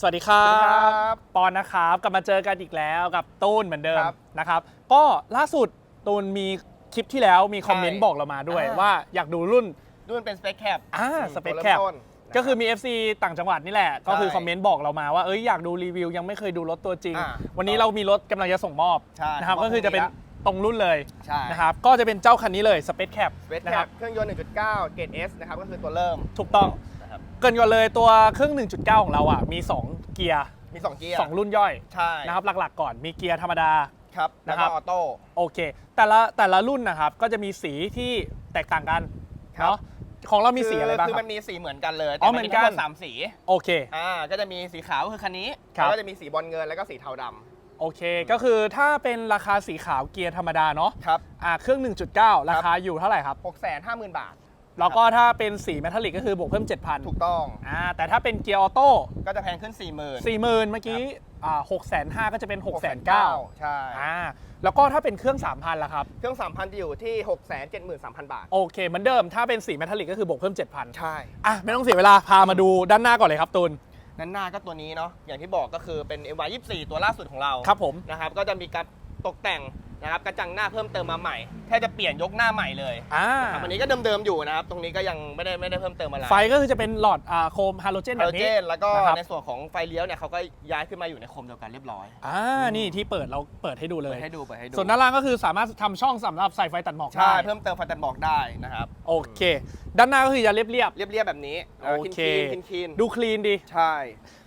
สวัสดีครัสวัสดีครับ บปอนนะครับกลับมาเจอกันอีกแล้วกับตูนเหมือนเดิมครับนะครับ ก็ล่าสุดตูนมีคลิปที่แล้วมีคอมเมนต์ใช่บอกเรามาด้วยอ่า ว่าอยากดูรุ่นรุ่นเป็นสเปคแคป อ่าอืมสเปคตัวแคริ่ปต้นนะก็คือรับมี FC ต่างจังหวัดนี่แหละ ก็คือใช่คอมเมนต์บอกเรามาว่าเอ้ยอยากดูรีวิวยังไม่เคยดูรถตัวจริง อ่าวันนี้เรามีรถกำลังจะส่งมอบใช่นะครับมอบก็คือจะเป็นพรุ่งนี้ตรงรุ่นเลยใช่นะครับก็จะเป็นเจ้าคันนี้เลยสเปซแคปสเปคนะแคครัปบเครื่องยนต์ 1.9 เกรด S นะครับ ก็คือตัวเริ่ม ถูกต้อง นะครับเกินก่อนเลยตัวเครื่อง 1.9 ของเราอะมี 2 เกียร์มี 2 เกียร์2รุ่นย่อยใช่นะครับหลักๆ ก่อนมีเกียร์ธรรมดา ครับแล้วนะครัก็บ ออโต้ โอเค แต่ละแต่ละรุ่นนะครับก็จะมีสีที่แตกต่างกันครับ เนาะของเรามีสีอะไรบ้างคือครัมับนมีสีเหมือนกันเลยอ๋อแต่เหมือนทั้งกันดสามสีโอเค อ่าก็จะมีสีขาวก็คือคันนี้ครับ แล้วก็จะมีสีบอลเงินแล้วก็สีเทาดโอเค ก็คือถ้าเป็นราคาสีขาวเกียร์ธรรมดาเนาะำครับอ่าเครื่อง 1.9 ราคาอยู่เท่าไหร่ครับ 650,000 บาท แล้วก็ถ้าเป็นสีเมทัลลิกก็คือบวกเพิ่ม 7,000ถูกต้องอ่าแต่ถ้าเป็นเกียร์ออโต้ก็จะแพงขึ้น 40,000 40,000เมื่อกี้อ่า6,500ก็จะเป็น6,900ใช่อ่าแล้วก็ถ้าเป็นเครื่อง 3,000ล่ะครับ เครื่อง 3,000จะอยู่ที่ 673,000 บาท โอเคเหมือนเดิมถ้าเป็นสีเมทัลลิกก็คือบวกเพิ่ม 7,000 ใช่ อะ ไม่ต้องเสียเวลา พามาดูด้านหน้าก่อนเลยครับตูนด้านหน้าก็ตัวนี้เนาะอย่างที่บอกก็คือเป็น MY 24 ตัวล่าสุดของเราครับผมนะครับก็จะมีการตกแต่ง นะครับกระจังหน้าเพิ่มเติมมาใหม่แค่จะเปลี่ยนยกหน้าใหม่เลยอ่าครับอันนี้ก็เดิมๆอยู่นะครับ ตรงนี้ก็ยังไม่ได้ไม่ได้เพิ่มเติมอะไรไฟก็คือจะเป็นหลอดอ่าโคมฮาโลเจนฮาแบโลบเจนี้ นแล้วก็นะครับ ในส่วนของไฟเลี้ยวเนี่ยเขาก็ย้ายขึ้นมาอยู่ในโคมเดียวกันเรียบร้อยอ่านี่ที่เปิดเราเปิดให้ดูเลเปิย ดให้ดูเปิดให้ดูส่วนด้านล่างก็คือสามารถทำช่องสำหรับใส่ไฟตัดหมอกใช่ได้เพิ่มเติมไฟตัดหมอกได้นะครับโอเค ด้านหน้าก็คือจะเรียบ เรียบๆแบบนี้ๆโอเค คินคินดูคลีนดี ใช่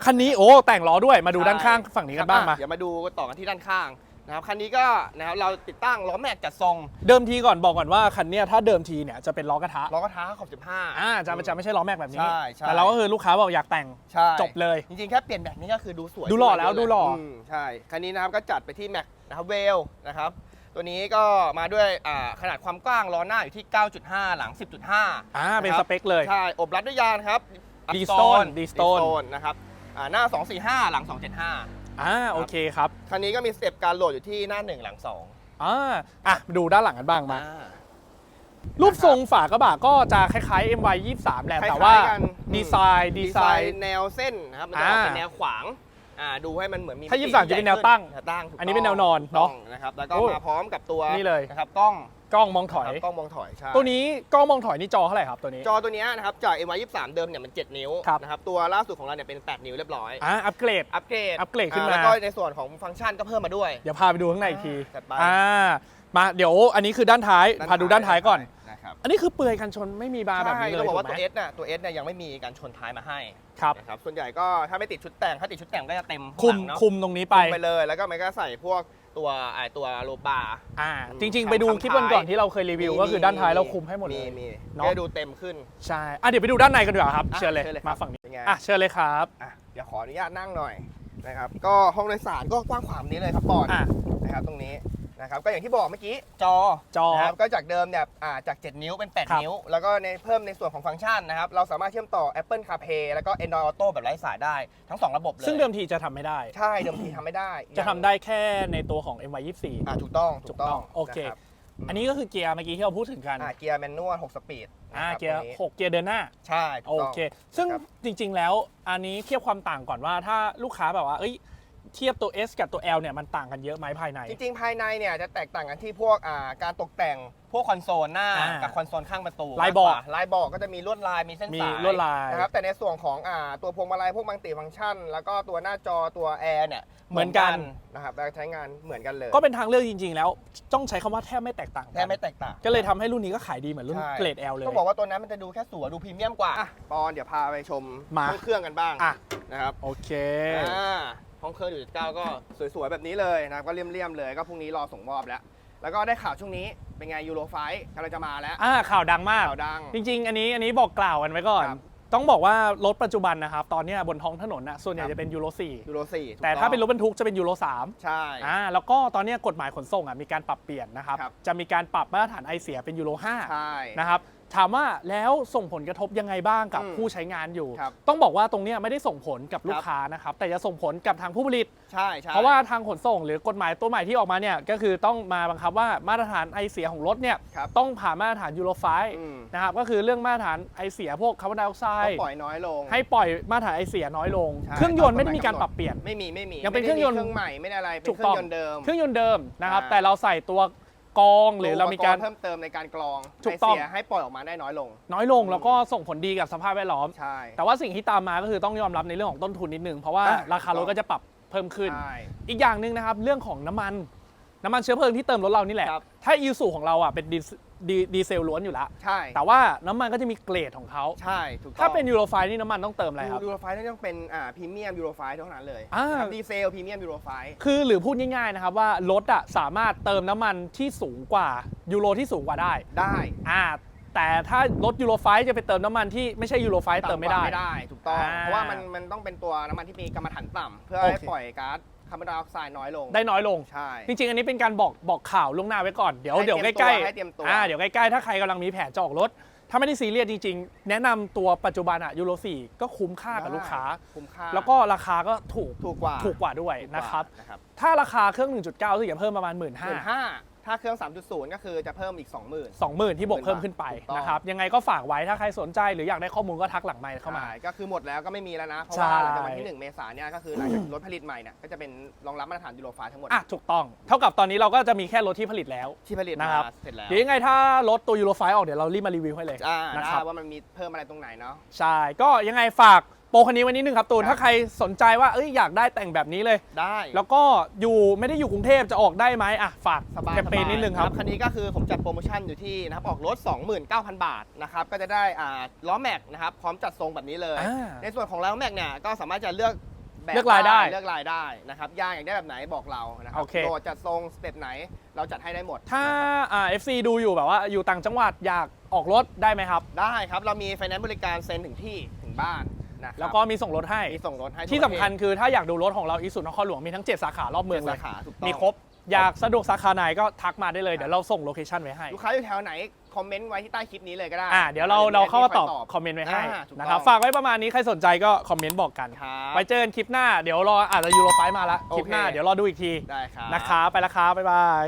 คันนี้โอ้แต่งล้อด้วยมาดูด้านข้างฝั่งนี้กันบ้างคมารัอะเดี๋ยวมาดูต่อกันที่ด้านข้าง นะครับคันนี้ก็นะครับเราติดตั้งล้อแม็กจัดทรงเดิมทีก่อนบอกก่อนว่าคันเนี้ยถ้าเดิมทีเนี่ยจะเป็นล้อกระทะล้อกระทะขอบ 15 อ่าจะจะไม่ใช่ล้อแม็กแบบนี้ ใช่ใช่ แต่เราก็คือลูกค้าบอกอยากแต่งใช่จบเลย จริงๆ แค่เปลี่ยนแม็กนี่ก็คือดูสวยดูหล่อขึ้นมาแล้วเยะดูหล่อมใช่คันนี้นะครับก็จัดไปที่แม็กนะครับเวลนะครับตัวนี้ก็มาด้วยอ่าขนาดความกว้างล้อหน้าอยู่ที่ 9.5 หลัง 10.5 อ่าเป็นนะคสรับเปคเลย ใช่อบรัดด้วยยางครับ D-Stone Upstone D-Stone D-Stone นะครับอ่าหน้า 245 หลัง 275 อ่าโอเคครับคันนี้ก็มีสเต็ปการโหลดอยู่ที่หน้า1หลัง2อ่าอะดูด้านหลังกันบ้างมาอ่ารูปทรงฝากระบะก็จะคล้ายๆ MY 23แหละคล้ายๆแต่ว่ากัน ดีไซน์ดีดีไซไซน์น์ แนวเส้นนะครับมันจะออกเป็นอ่าแนวขวางอ่าดูให้มันเหมือนมีถ้ามิติ23จะเป็นแนวตั้งใหญ่ขึ้นตั้งถูกอันนี้เป็นแนวนอนเนอะถูกต้องนะครับแล้วก็โอ้มาพร้อมกับตัวนี่เลย นะครับกล้อง กล้องมองถอยนะครับกล้องมองถอยใช่ตัวนี้กล้องมองถอยนี่จอเท่าไหร่ครับตัวนี้ จอตัวเนี้ยนะครับจาก MY 23เดิมเนี่ยมัน 7 นิ้วครับ นะครับตัวล่าสุดของเราเนี่ยเป็น 8 นิ้วเรียบร้อยอ่าอัปเกรด อัปเกรดอัปเกรดขึ้นมา แล้วก็ในส่วนของฟังก์ชันก็เพิ่มมาด้วย เดี๋ยวพาไปดูข้างในอีกทีจัดไป อ่ามาเดี๋ยวอันนี้คือด้านท้ายพาดูด้านท้ายก่อน นะครับอันนี้คือเปลือยกันชนไม่มีบาร์แบบนี้เลยใช่ต้องบอกว่าถูตัว ไหม S น่ะตัว S เนี่ยยังไม่มีการชนท้ายมาให้ครับนะครับส่วนใหญ่ก็ถ้าไม่ติดชุดแต่งถ้าติดชุดแต่งก็จะเต็มคุมข้างหลังเนอะคุมตรงนี้ไปไปเลยแล้วก็มันก็ใส่พวก ตัวไอตัวโลบาร์อ่าอืมจริง ๆ ไปดูทำคลิปวันก่อนท้ายที่เราเคยรีวิว ก็คือด้านท้ายเราคุมให้หมดเลย มีเนอะให้ดูเต็มขึ้น ใช่อะเดี๋ยวไปดูด้านในกันดีกว่าครับ อะเชิญเลย เชิญเลยครับมาฝั่งนี้เป็นไง อะเชิญเลยครับ อะเดี๋ยวขออนุญาตนั่งหน่อยนะครับ ก็ห้องโดยสารก็กว้างขวางนี้เลยครับปอนอะ นะครับตรงนี้ นะครับก็อย่างที่บอกเมื่อกี้จอจอนะครับก็จากเดิมเนี่ยอ่าจาก 7 นิ้วเป็น ครับ 8 นิ้ว แล้วก็ในเพิ่มในส่วนของฟังก์ชันนะครับเราสามารถเชื่อมต่อ Apple CarPlay แล้วก็ Android Auto แบบไร้สายได้ทั้ง 2 ระบบเลยซึ่งเดิมทีจะทำไม่ได้ ใช่เดิมทีทำไม่ได้จะทำได้แค่ในตัวของ MY 24 อ่าถูกต้องถูกต้องโอเค นะครับอันนี้ก็คือเกียร์เมื่อกี้ที่เราพูดถึงกันอ่าเกียร์แมนนวล6สปีดอ่านะครับเกียร์ตรงนี้หกเกียร์เดินหน้า ใช่ถูโอกต้อง เค ซึ่งครับ จริงๆ แล้วอันนี้เทียบความต่างก่อนว่าถ้าลูกค้าแบบว่า เอ้ย เทียบตัว S กับตัว L เนี่ยมันต่างกันเยอะไหมภายใน จริงๆ ภายในเนี่ยจะแตกต่างกันที่พวกอ่าการตกแต่งพวกคอนโซลหน้าอ่ากับคอนโซลข้างประตูลายบอกมกกว่ลายบอกก็จะมีลวดลายมีเส้นมีสายลวดลายนะครับแต่ในส่วนของอ่าตัวพวงมาลัยพวกมัลติฟังก์ชัน แล้วก็ตัวหน้าจอตัวแอร์เนี่ยเหมือนกัน นะครับแล้วใช้งานเหมือนกันเลยก็เป็นทางเลือกจริง ๆ แล้ว ต้องใช้คำว่าแทบไม่แตกต่างแทบไม่แตกต่าง ก็เลยทำให้รุ่นนี้ก็ขายดีเหมือนรุ่นใช่ เกรด L เลย ต้องบอกว่าตัวนั้นมันจะดูแค่สวยดูพรีเมียมกว่าอะปอนเดี๋ยวพาไปชมมาห้องเครื่องกันบ้างอะนะครับโอเค อ่า ห้องเครื่องอยู่เก้าก็สวยๆแบบนี้เลยนะครับก็เลี่ยมๆเลยก็พรุ่งนี้รอส่งมอบแล้ว แล้วก็ได้ข่าวช่วงนี้เป็นไงยูโรไฟกำลังจะมาแล้วอ่าข่าวดังมาก ข่าวดัง จริง ๆ อันนี้อันนี้บอกกล่าวกันไว้ก่อน ครับต้องบอกว่ารถปัจจุบันนะครับ ตอนเนี้ยบนท้องถนนน่ะส่วนใหญ่ครับ จะเป็นยูโรยูโรสี่4 แต่ถ้าเป็นรถบรรทุกจะเป็นยูโร3ใช่ อ่าแล้วก็ตอนเนี้ยกฎหมายขนส่งอะมีการปรับเปลี่ยนนะครับ ครับ จะมีการปรับมาตรฐานไอเสียเป็นยูโรใช่5นะครับ ถามว่าแล้วส่งผลกระทบยังไงบ้างกับอืมผู้ใช้งานอยู่ ครับต้องบอกว่าตรงเนี้ยไม่ได้ส่งผลกับลูกครับ ค้านะครับแต่จะส่งผลกับทางผู้ผลิต ใช่ใช่ เพราะว่าทางขนส่งหรือกฎหมายตัวใหม่ที่ออกมาเนี่ยก็คือต้องมาบังคับว่ามาตรฐานไอเสียของรถเนี่ยครับ ต้องผ่านมาตรฐานยูโรไฟอืมนะครับก็คือเรื่องมาตรฐานไอเสียพวกคาร์บอนไดออกไซต้องด์ปล่อยน้อยลง ให้ปล่อยมาตรฐานไอเสียน้อยลง ใช่ เครื่องยนต์ไม่ได้มีการปรับเปลี่ยน ไม่มีไม่มียังเป็นไม่ได้เครื่องยนต์มีเครื่องใหม่ไม่ได้อะไร เป็นถูกเครื่ต้ออง งยนต์เดิม เครื่องยนต์เดิมนะครับอ่าแต่เราใส่ตัว กรองหรือเรามีการปะณ์เพิ่มเติมในการกรองถูกต้อง ให้เสียให้ปล่อยออกมาได้น้อยลง น้อยลงแล้วก็ส่งผลดีกับสภาพแวดล้อม ใช่ แต่ว่าสิ่งที่ตามมาก็คือต้องยอมรับในเรื่องของต้นทุนนิดนึง เพราะว่าอะ ราคารถก็จะปรับเพิ่มขึ้น ใช่ อีกอย่างหนึ่งนะครับ เรื่องของน้ำมัน น้ำมันเชื้อเพลิงที่เติมรถเรานี่แหละ ครับถ้าอีสูของเราอะเป็นดี ดีดีเซลล้วนอยู่แล้ว ใช่แต่ว่าน้ำมันก็จะมีเกรดของเขา ใช่ถูกต้องถ้าเป็นยูโรไฟนี่น้ำมันต้องเติมอะไรครับ ยูโรไฟต้องเป็นอ่าพรีเมียมยูโรไฟเท่านั้นเลยอ่านะครับดีเซลพรีเมียมยูโรไฟคือหรือพูดง่ายๆนะครับว่ารถอะสามารถเติมน้ำมันที่สูงกว่ายูโรที่สูงกว่าได้ได้อ่าแต่ถ้ารถยูโรไฟจะไปเติมน้ำมันที่ไม่ใช่ยูโรไฟเติมไม่ได้ ต่ำกว่าไม่ได้ ถูกต้อง อ่าเพราะว่ามันมันต้องเป็นตัวน้ำมันที่มีกรรมฐานต่ำเพื่อโอให้เค ปล่อยก๊าซ คาร์บอนไดออกไซด์น้อยลง ได้น้อยลง ใช่ จริงๆ อันนี้เป็นการบอกบอกข่าวล่วงหน้าไว้ก่อน เดี๋ยวให้เดี๋ยวเตรียมใกล้ตัวให้เตรียมตัว อ่าเดี๋ยวใกล้ๆ ถ้าใครกำลังมีแผนจะออกรถ ถ้าไม่ได้ซีเรียสจริงๆ แนะนำตัวปัจจุบันอะยูโร4ก็คุ้มค่ากับลูกค้า คุ้มค่าแล้วก็ราคาก็ถูกถูกกว่าถูกกว่าด้วยถูกกว่านะครับ นะครับถ้าราคาเครื่อง 1.9รู้สึกจะเพิ่มประมาณ 1 5หมื่นห้า ถ้าเครื่อง 3.0 ก็คือจะเพิ่มอีก 20,000 20,000 ที่บวกเพิ่มขึ้นไปถูกต้อง นะครับ ยังไงก็ฝากไว้ถ้าใครสนใจหรืออยากได้ข้อมูลก็ทักหลังไมค์เข้ามา ใช่ก็คือหมดแล้วก็ไม่มีแล้วนะ เพราะใช่ว่าหลังจากวันที่ 1 เมษายนเนี่ยก็คือหลังจากรถผลิตใหม่เนี่ยก็จะเป็นรองรับมาตรฐานยูโรไฟทั้งหมด อะ ถูกต้อง เท่ากับตอนนี้เราก็จะมีแค่รถที่ผลิตแล้ว ที่ผลิตนะมาครับ เสร็จแล้วเดี๋ยวยังไงถ้ารถตัวยูโรไฟออกเดี๋ยวเรารีบมารีวิวให้เลยอ่านะได้ครับว่ามันมีเพิ่มอะไรตรงไหนเนาะ ใช่ก็ยังไงฝาก โปรคันนี้ไว้นิดนึงครับตูนครับถ้าใครสนใจว่าเอ้ยอยากได้แต่งแบบนี้เลย ได้ แล้วก็อยู่ไม่ได้อยู่กรุงเทพจะออกได้ไหมอะฝากสบายแคมเปญนิดนึงครับ คันนี้ก็คือผมจัดโปรโมชั่นอยู่ที่นะครับออกรถ 29,000 บาทนะครับก็จะได้อ่าล้อแม็กนะครับพร้อมจัดทรงแบบนี้เลย อ่า ในส่วนของล้อแม็กเนี่ยก็สามารถจะเลือกแบบเลือกลายได้เลือกลายได้นะครับยางอยากได้แบบไหนบอกเรานะครัโอเค โดดจัดทรงสเต็ปไหนเราจัดให้ได้หมดถ้าอ่า FC ดูอยู่แบบว่าอยู่ต่างจังหวัดอยากออกรถได้ไหมครับ ได้ครับเรามีไฟแนนซ์บริการเซ็นถึงที่ถึงบ้าน นะครับ แล้วก็มีส่งรถให้ มีส่งรถให้ที่ทั่วสำคัญประเทคือถ้าอยากดูรถของเราอีสุนครหลวงมีทั้ง 7 สาขารอบศเมืองเจ็เลดยสาขาถูกต้องมีครบ อยากสะดวกสาขาไหนก็ทักมาได้เลย เดี๋ยวเราส่งโลเคชั่นไว้ให้ ลูกค้าอยู่แถวไหน คอมเมนต์ไว้ที่ใต้คลิปนี้เลยก็ได้อ่า เดี๋ยวเราเราเข้ามาตอบคคอมเมนต์ไว้ให้อ่าถูกต้องนะครับ ฝากไว้ประมาณนี้ ใครสนใจก็คอมเมนต์บอกกัน ครับไว้เจอกันคลิปหน้า เดี๋ยวรออาจจะยูโรไฟมาละ คลิปหน้า โอเค เดี๋ยวรอดูอีกที ได้ครับ นะครับ ไปแล้วครับบ๊ายบาย